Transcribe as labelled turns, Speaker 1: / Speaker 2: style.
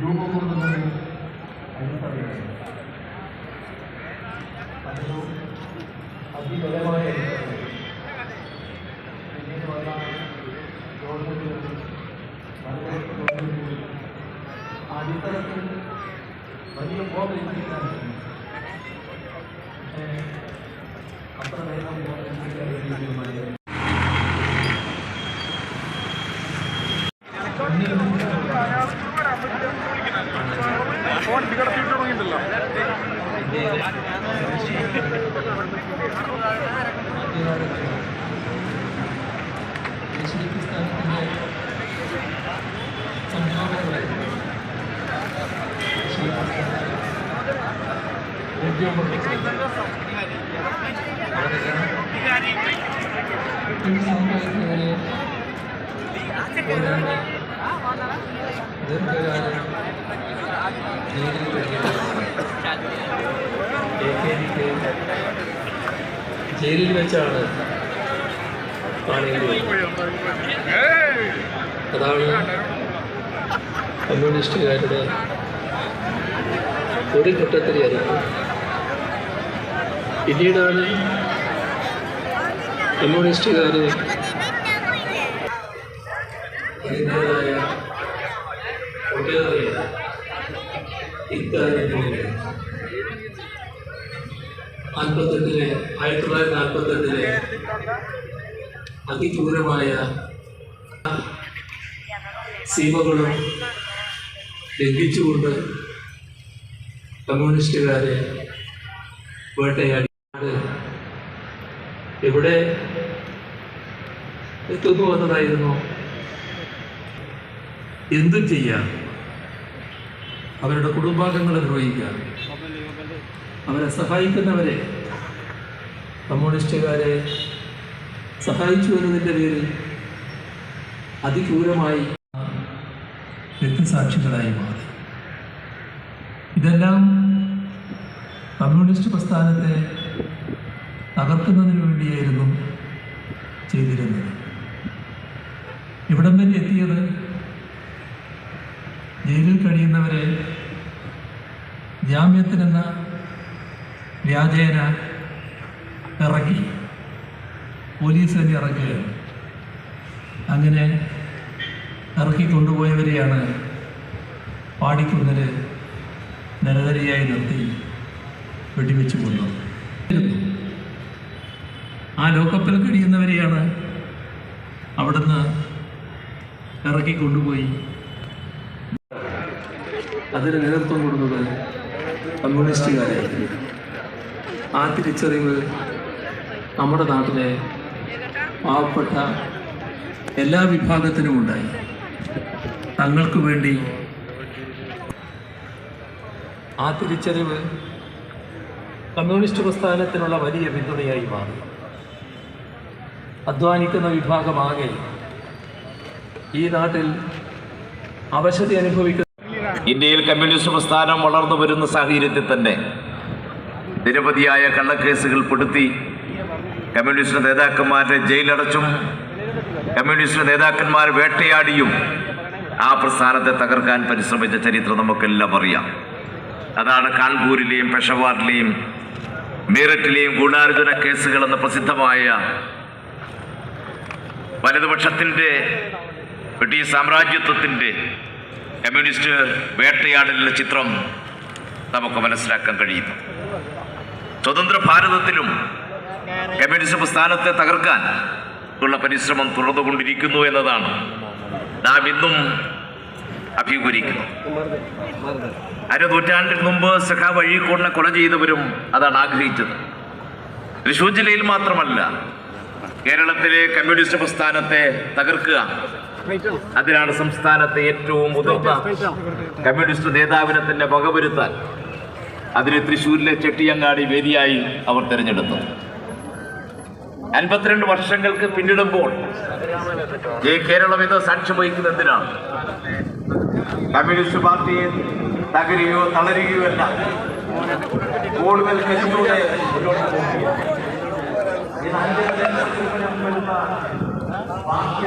Speaker 1: लोगों को मतलब अभी बदल वाले आगे तक भले बहुत रहती है अपना रहना बहुत रहती है Thank you. അത്ര വേഗം ബോധയിപ്പിക്കാൻ കഴിയുമായിരുന്നു
Speaker 2: ജയിലിൽ വെച്ചാണ് അതാണ് കമ്മ്യൂണിസ്റ്റുകാരുടെ ഒരു ഘട്ടത്തിൽ അറിവ് പിന്നീടാണ് കമ്മ്യൂണിസ്റ്റുകാർ നാൽപ്പത്തെട്ടിലെ ആയിരത്തി തൊള്ളായിരത്തി നാൽപ്പത്തെട്ടിലെ അതിക്രൂരമായ സീമകളും ലംഘിച്ചുകൊണ്ട് കമ്മ്യൂണിസ്റ്റുകാരെ വേട്ടയാടി. എവിടെ എത്തുന്നു എന്നതായിരുന്നു എന്തും ചെയ്യാം? അവരുടെ കുടുംബാംഗങ്ങളെ ദ്രോഹിക്കാം അവരെ സഹായിക്കുന്നവരെ. കമ്മ്യൂണിസ്റ്റുകാരെ സഹായിച്ചു എന്നതിന്റെ പേരിൽ അതിക്രൂരമായി രക്തസാക്ഷികളായി മാറി. ഇതെല്ലാം കമ്മ്യൂണിസ്റ്റ് പ്രസ്ഥാനത്തെ തകർക്കുന്നതിന് വേണ്ടിയായിരുന്നു ചെയ്തിരുന്നത്. ഇവിടം വരെ എത്തിയത് ജയിലിൽ കഴിയുന്നവരെ ജാമ്യത്തിനെന്ന വ്യാജേന ഇറക്കി പോലീസ് തന്നെ ഇറക്കുകയാണ് അങ്ങനെ ഇറക്കി കൊണ്ടുപോയവരെയാണ് പാടിക്കുന്നിൽ നിരനിരയായി നിർത്തി വെടിവെച്ച് കൊന്നത്. ആ ലോക്കപ്പിൽ കഴിയുന്നവരെയാണ് അവിടുന്ന് ഇറക്കി കൊണ്ടുപോയി അതിന് നേതൃത്വം കൊടുത്തത് കമ്മ്യൂണിസ്റ്റുകാരായിരുന്നു ആ തിരിച്ചറിവ് നമ്മുടെ നാട്ടിലെ പാവപ്പെട്ട എല്ലാ വിഭാഗത്തിനും ഉണ്ടായി. തങ്ങൾക്ക് വേണ്ടി ആ തിരിച്ചറിവ് കമ്മ്യൂണിസ്റ്റ് പ്രസ്ഥാനത്തിനുള്ള വലിയ പിന്തുണയായി മാറി. അധ്വാനിക്കുന്ന വിഭാഗമാകെ ഈ നാട്ടിൽ അവശതി അനുഭവിക്കുന്ന
Speaker 3: ഇന്ത്യയിൽ കമ്മ്യൂണിസ്റ്റ് പ്രസ്ഥാനം വളർന്നു വരുന്ന സാഹചര്യത്തിൽ തന്നെ നിരവധിയായ കള്ളക്കേസുകൾ പെടുത്തി കമ്മ്യൂണിസ്റ്റ് നേതാക്കന്മാരെ ജയിലടച്ചും കമ്മ്യൂണിസ്റ്റ് നേതാക്കന്മാർ വേട്ടയാടിയും ആ പ്രസ്ഥാനത്തെ തകർക്കാൻ പരിശ്രമിച്ച ചരിത്രം നമുക്കെല്ലാം അറിയാം. അതാണ് കാൺപൂരിലെയും പെഷവാറിലെയും മീററ്റിലെയും ഗുണാർജുന കേസുകൾ എന്ന പ്രസിദ്ധമായ വലതുപക്ഷത്തിന്റെ ബ്രിട്ടീഷ് സാമ്രാജ്യത്വത്തിന്റെ കമ്മ്യൂണിസ്റ്റ് വേട്ടയാടലിന്റെ ചിത്രം നമുക്ക് മനസ്സിലാക്കാൻ കഴിയുന്നു. സ്വതന്ത്ര ഭാരതത്തിലും കമ്മ്യൂണിസ്റ്റ് പ്രസ്ഥാനത്തെ തകർക്കാൻ ഉള്ള പരിശ്രമം തുടർന്നുകൊണ്ടിരിക്കുന്നു എന്നതാണ് നാം ഇന്നും അഭിമുഖീകരിക്കുന്നു അര നൂറ്റാണ്ടിന് മുമ്പ് സഖാ വഴിക്കൂടിനെ കൊല ചെയ്തവരും അതാണ് ആഗ്രഹിച്ചത്. തൃശൂർ ജില്ലയിൽ മാത്രമല്ല കേരളത്തിലെ കമ്മ്യൂണിസ്റ്റ് പ്രസ്ഥാനത്തെ തകർക്കുക അതിനാണ് സംസ്ഥാനത്തെ ഏറ്റവും മുതിർന്ന കമ്മ്യൂണിസ്റ്റ് നേതാവിനെ തന്നെ വകവരുത്താൻ അതിന് തൃശ്ശൂരിലെ ചെട്ടിയങ്ങാടി വേദിയായി അവർ തിരഞ്ഞെടുത്തു അൻപത്തിരണ്ട് വർഷങ്ങൾക്ക് പിന്നിടുമ്പോൾ ഈ കേരളം ഇത് സാക്ഷ്യം വഹിക്കുന്ന എന്തിനാണ്? കമ്മ്യൂണിസ്റ്റ് പാർട്ടിയെ തകരുകയോ തളരുകയോ അല്ല. കൂടുതൽ പോകുകയാണ്. ഇത് അഞ്ച്